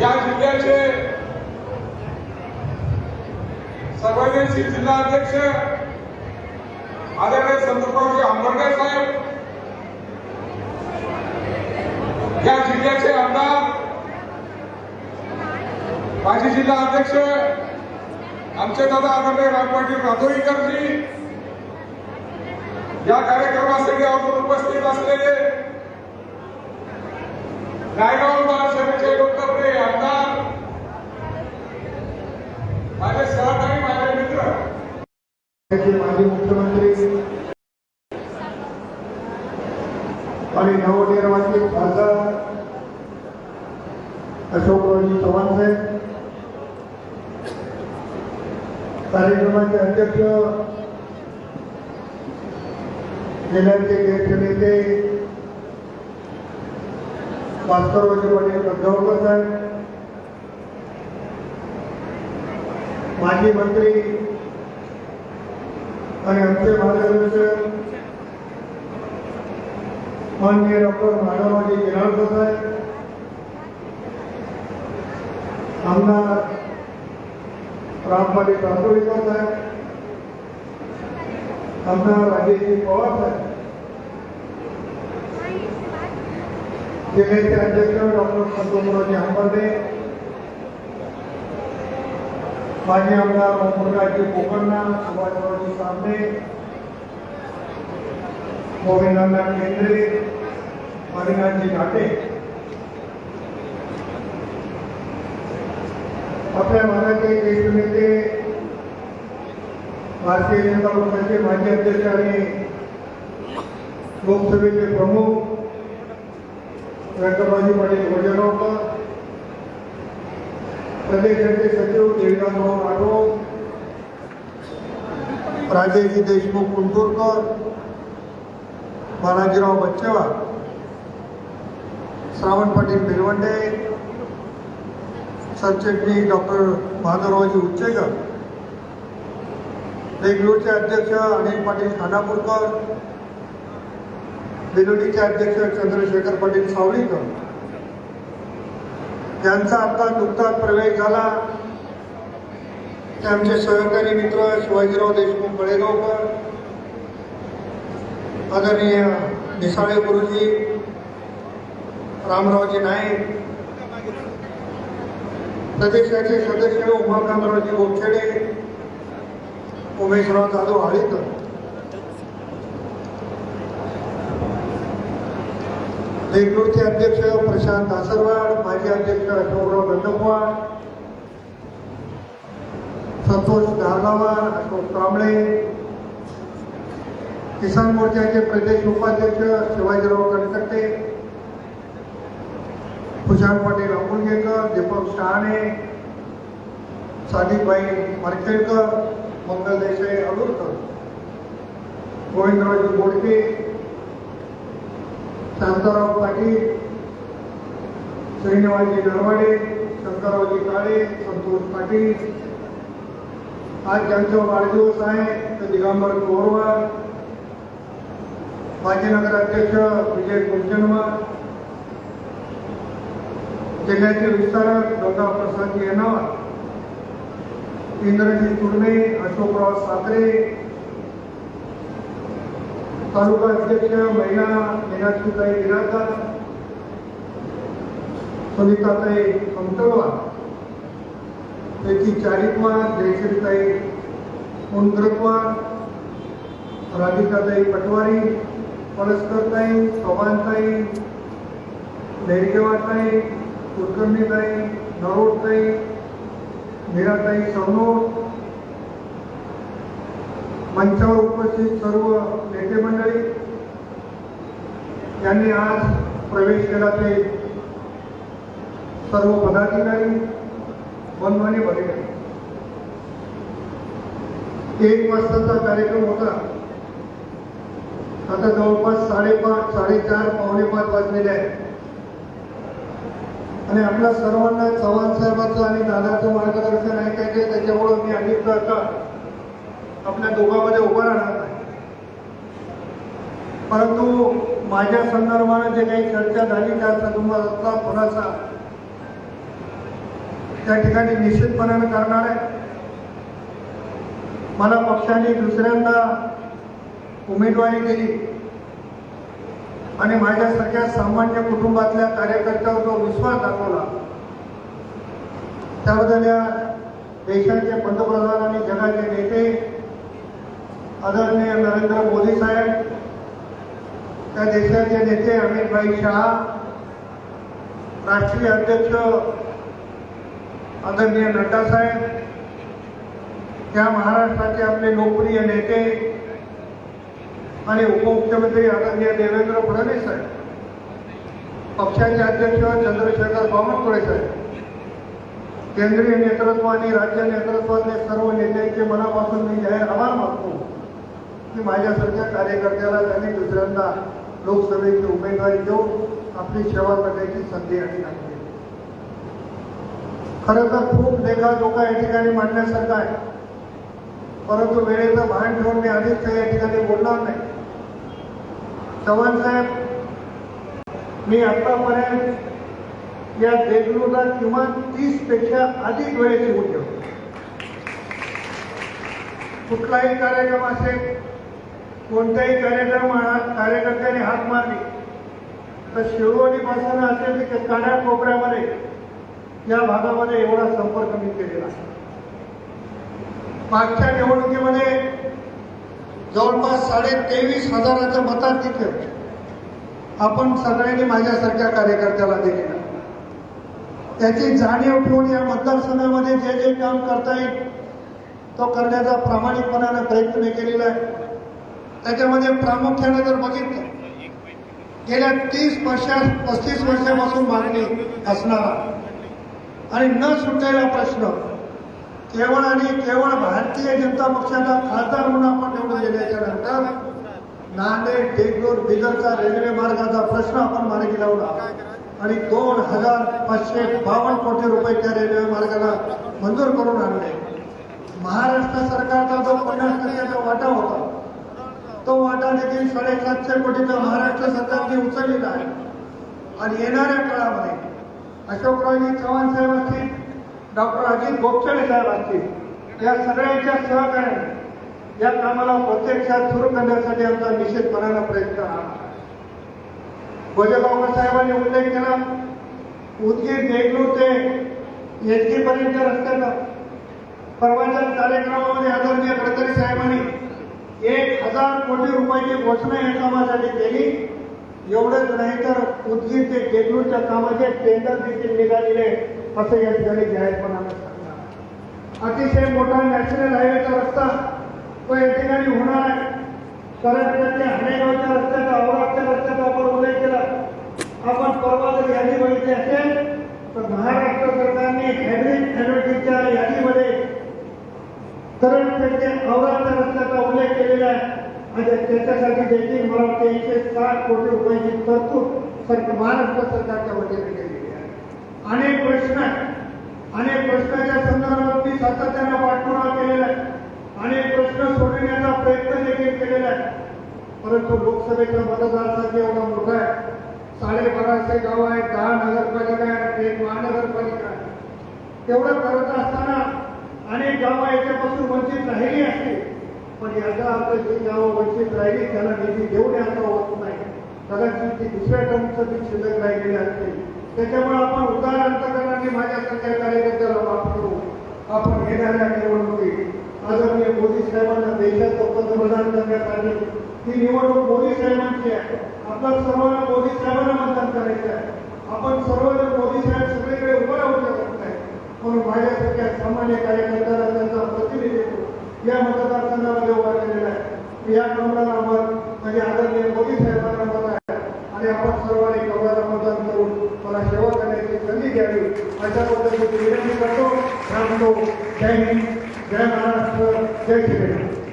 या जिल्ह्याचे सर्वदेशी जिल्हा अध्यक्ष आदरणीय संतप्रभूजी आंबेडकर साहेब या जिल्ह्याचे आमदार माजी जिल्हा अध्यक्ष आमचे दादा आदरणीय रामपाटील राजोईकरजी या कार्यक्रमासाठी आपण उपस्थित असलेले नायगाव महासभेचे लोक आमदार माझे सहकारी माझे मित्र. माजी मुख्यमंत्री. आणि नवनिर्वाचित खासदार अशोकरावजी चव्हाण साहेब. कार्यक्रमाचे अध्यक्ष जिल्ह्याचे ज्येष्ठ नेते भास्कररावजी पाटील कद्दावकर साहेब. माजी मंत्री आणि आमचे मार्गदर्शक माननीय डॉक्टर माधवजी गिराळकर साहेब आमदार रामपाली राठोडीकर साहेब आमदार राजेशजी पवार साहेब जिल्ह्याचे अध्यक्ष डॉक्टर संतोषरावजी हंबर्डे माजी आमदार ओमप्रकाशजी कोकण्णा सुभाषरावजी सामने गोविंदांना केंद्रे मणिकांतजी घाटे. आपल्या भागाचे ज्येष्ठ नेते भारतीय जनता पक्षाचे माजी अध्यक्ष आणि लोकसभेचे प्रमुख व्यंकटरावजी पाटील गोजगावकर प्रदेशाचे सचिव देवदासराव राठोड राजेजी देशमुख कुंटूरकर बालाजीराव बच्चेवा श्रावण पाटील बिरवंडे सरचिटणीस डॉक्टर बहादुररावजी उच्चेकर बेंगलोरचे अध्यक्ष अनिल पाटील खानापूरकर बेलोडीचे अध्यक्ष चंद्रशेखर पाटील सावळीकर ज्यांचा आता नुकताच प्रवेश झाला ते आमचे सहकारी मित्र शिवाजीराव देशमुख बळेगावकर आदरणीय निसाळे गुरुजी रामरावजी नाईक प्रदेशाचे सदस्य उमाकांतरावजी गोपछेडे उमेशराव जाधव हाळीकर. देगलूरचे अध्यक्ष प्रशांत आसरवाड माजी अध्यक्ष अशोकराव गंडकवाड संतोष गारगावार अशोक कांबळे किसान मोर्चाचे प्रदेश उपाध्यक्ष शिवाजीराव कणकट्टे खुशाल पाटील अंबुलगेकर दीपक शहाणे सादिकबाई मरखेडकर मंगल देसाई अडुरकर गोविंदरावजी बोडके शांताराव पाटील श्रीनिवासजी नरवाडे शंकररावजी काळे संतोष पाटील. आज ज्यांचा वाढदिवस आहे ते दिगंबर कोरवार माजी नगराध्यक्ष विजय कुलचंदवार जिल्ह्याचे विस्तारक गंगा प्रसाद येणार इंद्रजीत तुर्मे अशोकराव साखरे तालुका अध्यक्ष महिला मीनाक्षीताई बिराकर सुनीताताई कमतलवार त्याची चारिकवार जयश्रीताई उंद्रकवार राधिकाताई पटवारी परस्करताई चव्हाणताई देडगेवारताई कुलकर्णीताई नरोडताई मीराताई सवनोड मंचावर उपस्थित सर्व नेते मंडळी यांनी आज प्रवेश केला ते सर्व पदाधिकारी बंधवाने भरले. एक वाजताचा कार्यक्रम होता. आता जवळपास साडेपाच साडेचार पावणे पाच वाजलेले आहेत. आणि आपल्या सर्वांना चव्हाण साहेबांचं आणि दादाचं मार्गदर्शन ऐकायचं त्याच्यामुळं मी अनेकदा आता आपल्या दोघांमध्ये उभं राहणार नाही. परंतु माझ्या संदर्भाने जे काही चर्चा झाली त्या संदर्भातला थोडासा त्या ठिकाणी निश्चितपणानं करणार आहे. मला पक्षाने दुसऱ्यांदा उमेदवारी दिली आणि माझ्यासारख्या सामान्य कुटुंबातल्या कार्यकर्त्यावर जो विश्वास दाखवला त्याबद्दल या देशाचे पंतप्रधान आणि जगाचे नेते आदरणीय नरेंद्र मोदी साहेब त्या देशाचे नेते अमितभाई शहा राष्ट्रीय अध्यक्ष आदरणीय नड्डा साहेब या महाराष्ट्राचे आपले लोकप्रिय नेते आणि उपमुख्यमंत्री आदरणीय देवेंद्र फडणवीस साहेब पक्षाचे अध्यक्ष चंद्रशेखर बावनकुळे साहेब केंद्रीय नेतृत्व आणि राज्य नेतृत्वातले सर्व नेत्यांचे मनापासून मी जाहीर आभार मानतो. की माझ्यासारख्या कार्यकर्त्याला त्यांनी दुसऱ्यांदा लोकसभेची उमेदवारी देऊन आपली सेवा करण्याची संधी आणि दिली खरं तर खूप लेखा लोक या ठिकाणी मांडण्यासारखा आहे. परंतु वेळेचं भान ठेवून मी आधीच काही या ठिकाणी बोलणार नाही. चव्हाण साहेब मी आतापर्यंत या देगलूला किमान तीसपेक्षा अधिक वेळेस येऊन कुठलाही कार्यक्रम असेल कोणत्याही कार्यक्रम कार्यकर्त्याने हात मारली. तर शिववाडीपासून असेल ते काड्या कोपऱ्यामध्ये या भागामध्ये एवढा संपर्क मी केलेला मागच्या निवडणुकीमध्ये जवळपास साडे तेवीस हजाराचं मताधिक्य आपण सगळ्यांनी माझ्यासारख्या कार्यकर्त्याला दिलेलं त्याची जाणीव ठेवून या मतदारसंघामध्ये जे जे काम करता येईल तो करण्याचा प्रामाणिकपणानं प्रयत्न मी केलेला आहे. त्याच्यामध्ये प्रामुख्याने जर बघितलं गेल्या तीस वर्षा पस्तीस वर्षापासून मागणी असणारा आणि न सुटलेला प्रश्न केवळ आणि केवळ भारतीय जनता पक्षाचा खासदार म्हणून आपण निवडून गेल्याच्यानंतर नांदेड देगलूर बिदरचा रेल्वे मार्गाचा प्रश्न आपण मार्गी लावला आणि दोन हजार पाचशे बावन्न कोटी रुपये त्या रेल्वे मार्गाला मंजूर करून आणले. महाराष्ट्र सरकारचा जो पन्नास टक्क्याचा वाटा होता तो वाटा साडेसातशे कोटीचा महाराष्ट्र सरकारने उचललेला आहे आणि येणाऱ्या काळामध्ये अशोकरावजी चव्हाण साहेब असतील डॉक्टर अजित गोपचडे साहेब असतील या सगळ्यांच्या सहकार्याने या कामाला प्रत्यक्षात सुरू करण्यासाठी आमचा निश्चितपणानं प्रयत्न राहणार गोजेगावकर साहेबांनी उल्लेख केला उदगीर देगलूर ते येदगी पर्यंत रस्त्याचा परवाच्या कार्यक्रमामध्ये आदरणीय गडकरी साहेबांनी एक हजार कोटी रुपयाची घोषणा या कामासाठी केली. एवढंच नाही तर उदगीर ते देगलूरच्या कामाचे टेंडर देखील निघालेले असं या ठिकाणी जाहीरपणानं सांगणार अतिशय मोठा नॅशनल हायवेचा रस्ता तो या ठिकाणी होणार आहे. कराडच्या हनेगावच्या रस्त्याचा औराच्या रस्त्याचा आपण उल्लेख केला. आपण परवा जर यादी बघितली असेल तर महाराष्ट्र सरकारने हॅड्रिक एनर्जीच्या यादीमध्ये करंट रस्त्याचा उल्लेख केलेला आहे आणि त्याच्यासाठी देखील मला वाटते एकशे साठ कोटी रुपयाची तरतूद सर महाराष्ट्र सरकारच्या वतीने केलेली आहे. अनेक प्रश्न अनेक प्रश्नाच्या संदर्भात मी सातत्यानं पाठपुरावा केलेला आहे. अनेक प्रश्न सोडविण्याचा प्रयत्न देखील केलेला आहे. परंतु लोकसभेचा मतदारसंघ एवढा मोठा आहे. साडेबाराशे गाव आहेत दहा नगरपालिका आहेत एक महानगरपालिका आहे. तेवढं करत असताना गावं याच्यापासून वंचित राहिली असते. पण याचा अर्थ जी गावं वंचित राहिली त्याला निधी देऊन याचा होत नाही. कदाचित ती दुसऱ्या टर्मचं ती शिल्लक राहिलेली असते. त्याच्यामुळे आपण उदार अंतकरणाने माझ्यासारख्या कार्यकर्त्याला माफ करू. आपण घेणाऱ्या निवडणुकीत आदरणीय मोदी साहेबांना देशाचं पंतप्रधान करण्यात आले. ही निवडणूक मोदी साहेबांची आहे. आपण सर्वांना मोदी साहेबांना मतदान करायचं आहे. आपण सर्वजण मोदी साहेब सगळीकडे उभं राहू शकत म्हणून माझ्यासारख्या सामान्य कार्यकर्त्याला त्यांचा प्रतिनिधित्व या मतदारसंघामध्ये उभा केलेला आहे. या कमळाला मत म्हणजे आदरणीय मोदी साहेबांना मत आहे. आणि आपण सर्वांनी कमळाला मतदान करून मला सेवा करण्याची संधी द्यावी. अशा पद्धतीची विनंती करतो. थांबतो जय हिंद. जय महाराष्ट्र. जय श्रीराम.